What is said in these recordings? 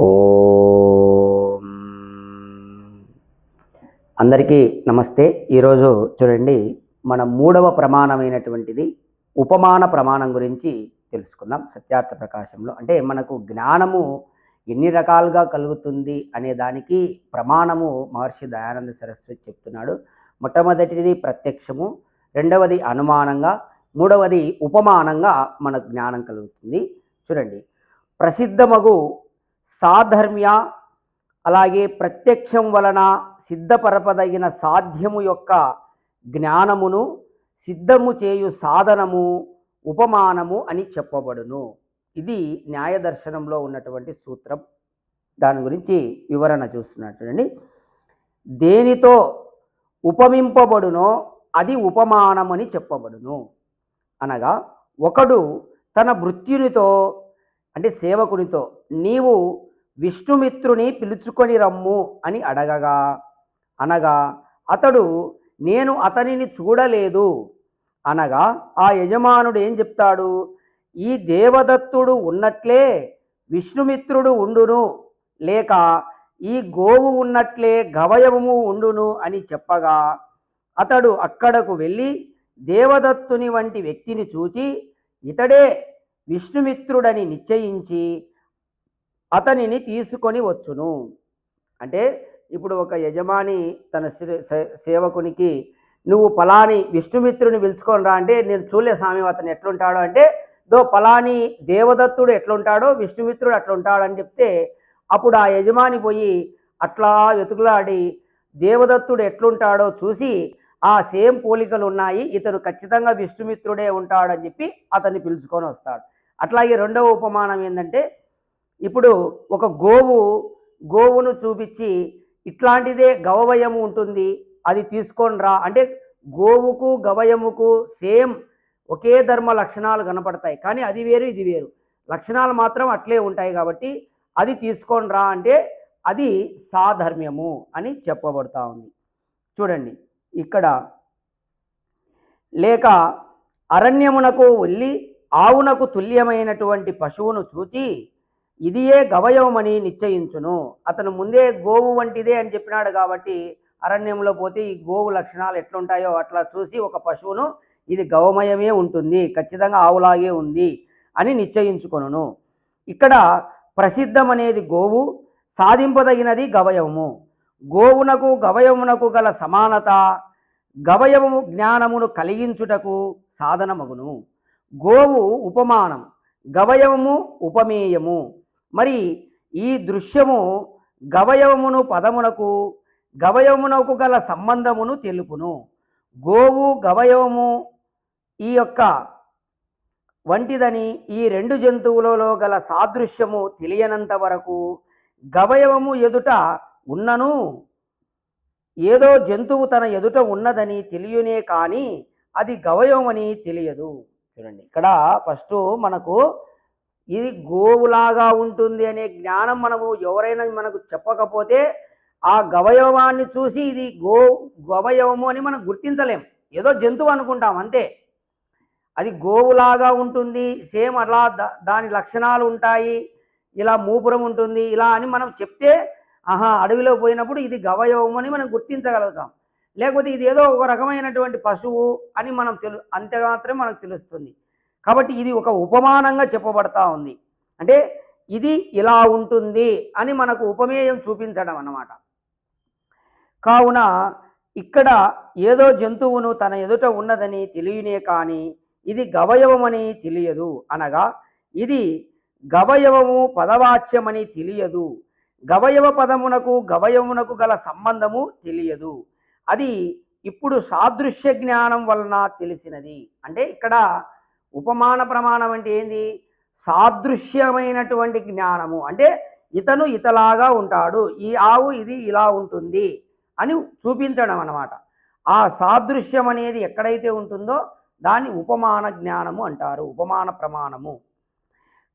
ఓం. అందరికీ నమస్తే. ఈరోజు చూడండి మన మూడవ ప్రమాణమైనటువంటిది ఉపమాన ప్రమాణం గురించి తెలుసుకుందాం సత్యార్థ ప్రకాశంలో. అంటే మనకు జ్ఞానము ఎన్ని రకాలుగా కలుగుతుంది అనే దానికి ప్రమాణము మహర్షి దయానంద సరస్వతి చెప్తున్నాడు. మొట్టమొదటిది ప్రత్యక్షము రెండవది అనుమానంగా మూడవది ఉపమానంగా మనకు జ్ఞానం కలుగుతుంది. చూడండి ప్రసిద్ధమగు సాధర్మ్య అలాగే ప్రత్యక్షం వలన సిద్ధపరపదగిన సాధ్యము యొక్క జ్ఞానమును సిద్ధము చేయు సాధనము ఉపమానము అని చెప్పబడును. ఇది న్యాయదర్శనంలో ఉన్నటువంటి సూత్రం. దాని గురించి వివరణ చూస్తున్నారు చూడండి. దేనితో ఉపమింపబడునో అది ఉపమానమని చెప్పబడును. అనగా ఒకడు తన భృత్యునితో అంటే సేవకునితో నీవు విష్ణుమిత్రుని పిలుచుకొని రమ్ము అని అడగగా అనగా అతడు నేను అతనిని చూడలేదు. అనగా ఆ యజమానుడు ఏం చెప్తాడు? ఈ దేవదత్తుడు ఉన్నట్లే విష్ణుమిత్రుడు ఉండును లేక ఈ గోవు ఉన్నట్లే గవయవము ఉండును అని చెప్పగా అతడు అక్కడకు వెళ్ళి దేవదత్తుని వంటి వ్యక్తిని చూచి ఇతడే విష్ణుమిత్రుడని నిశ్చయించి అతనిని తీసుకొని వచ్చును. అంటే ఇప్పుడు ఒక యజమాని తన సే- సేవకునికి నువ్వు పలాని విష్ణుమిత్రుని పిలుచుకొని రా అంటే నేను చూలే స్వామి అతను ఎట్లుంటాడో అంటే దో పలాని దేవదత్తుడు ఎట్లుంటాడో విష్ణుమిత్రుడు అట్లుంటాడు అని చెప్తే అప్పుడు ఆ యజమాని పోయి అట్లా వెతుకులాడి దేవదత్తుడు ఎట్లుంటాడో చూసి ఆ సేమ్ పోలికలు ఉన్నాయి ఇతను ఖచ్చితంగా విష్ణుమిత్రుడే ఉంటాడని చెప్పి అతన్ని పిలుచుకొని వస్తాడు. అట్లాగే రెండవ ఉపమానం ఏంటంటే ఇప్పుడు ఒక గోవు గోవును చూపించి ఇట్లాంటిదే గవవయము ఉంటుంది అది తీసుకొని రా అంటే గోవుకు గవయముకు సేమ్ ఒకే ధర్మ లక్షణాలు కనపడతాయి. కానీ అది వేరు ఇది వేరు. లక్షణాలు మాత్రం అట్లే ఉంటాయి కాబట్టి అది తీసుకొని రా అంటే అది సాధర్మ్యము అని చెప్పబడతా ఉంది. చూడండి ఇక్కడ లేక అరణ్యమునకు వెళ్ళి ఆవునకు తుల్యమైనటువంటి పశువును చూచి ఇదియే గవయవమని నిశ్చయించును. అతను ముందే గోవు వంటిదే అని చెప్పినాడు కాబట్టి అరణ్యంలో పోతే ఈ గోవు లక్షణాలు ఎట్లుంటాయో అట్లా చూసి ఒక పశువును ఇది గవమయమే ఉంటుంది ఖచ్చితంగా ఆవులాగే ఉంది అని నిశ్చయించుకొనును. ఇక్కడ ప్రసిద్ధం అనేది గోవు సాధింపదగినది గవయవము. గోవునకు గవయమునకు గల సమానత గవయవము జ్ఞానమును కలిగించుటకు సాధనమగును. గోవు ఉపమానం గవయవము ఉపమేయము. మరి ఈ దృశ్యము గవయవమును పదమునకు గవయవమునకు గల సంబంధమును తెలుపును. గోవు గవయవము ఈ యొక్క వంటిదని ఈ రెండు జంతువులలో గల సాదృశ్యము తెలియనంత వరకు గవయవము ఎదుట ఉన్నను. ఏదో జంతువు తన ఎదుట ఉన్నదని తెలియనే కానీ అది గవయవమని తెలియదు. చూడండి. ఇక్కడ ఫస్ట్ మనకు ఇది గోవులాగా ఉంటుంది అనే జ్ఞానం మనము ఎవరైనా మనకు చెప్పకపోతే ఆ గవయవాన్ని చూసి ఇది గో గవయవము అని మనం గుర్తించలేం. ఏదో జంతువు అనుకుంటాం అంతే. అది గోవులాగా ఉంటుంది సేమ్ అలా దా- దాని లక్షణాలు ఉంటాయి ఇలా మూపురం ఉంటుంది ఇలా అని మనం చెప్తే ఆహా అడవిలో పోయినప్పుడు ఇది గవయవం అని మనం గుర్తించగలుగుతాం. లేకపోతే ఇది ఏదో ఒక రకమైనటువంటి పశువు అని మనం తెలు అంతే మాత్రమే మనకు తెలుస్తుంది. కాబట్టి ఇది ఒక ఉపమానంగా చెప్పబడతా ఉంది. అంటే ఇది ఇలా ఉంటుంది అని మనకు ఉపమేయం చూపించడం అన్నమాట. కావున ఇక్కడ ఏదో జంతువును తన ఎదుట ఉన్నదని తెలియనే కానీ ఇది గవయవమని తెలియదు అనగా ఇది గవయవము పదవాచ్యమని తెలియదు. గవయవ పదమునకు గవయమునకు గల సంబంధము తెలియదు. అది ఇప్పుడు సాదృశ్య జ్ఞానం వలన తెలిసినది. అంటే ఇక్కడ ఉపమాన ప్రమాణం అంటే ఏంది? సాదృశ్యమైనటువంటి జ్ఞానము. అంటే ఇతను ఇతలాగా ఉంటాడు. ఈ ఆవు ఇది ఇలా ఉంటుంది అని చూపించడం అన్నమాట. ఆ సాదృశ్యం అనేది ఎక్కడైతే ఉంటుందో దాన్ని ఉపమాన జ్ఞానము అంటారు. ఉపమాన ప్రమాణము.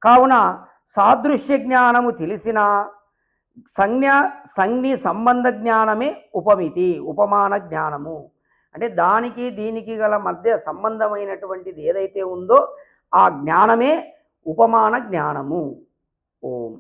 కావున సాదృశ్య జ్ఞానము తెలిసిన సంజ్ఞ సంజ్ఞి సంబంధ జ్ఞానమే ఉపమితి ఉపమాన జ్ఞానము. అంటే దానికి దీనికి గల మధ్య సంబంధమైనటువంటిది ఏదైతే ఉందో ఆ జ్ఞానమే ఉపమాన జ్ఞానము. ఓం.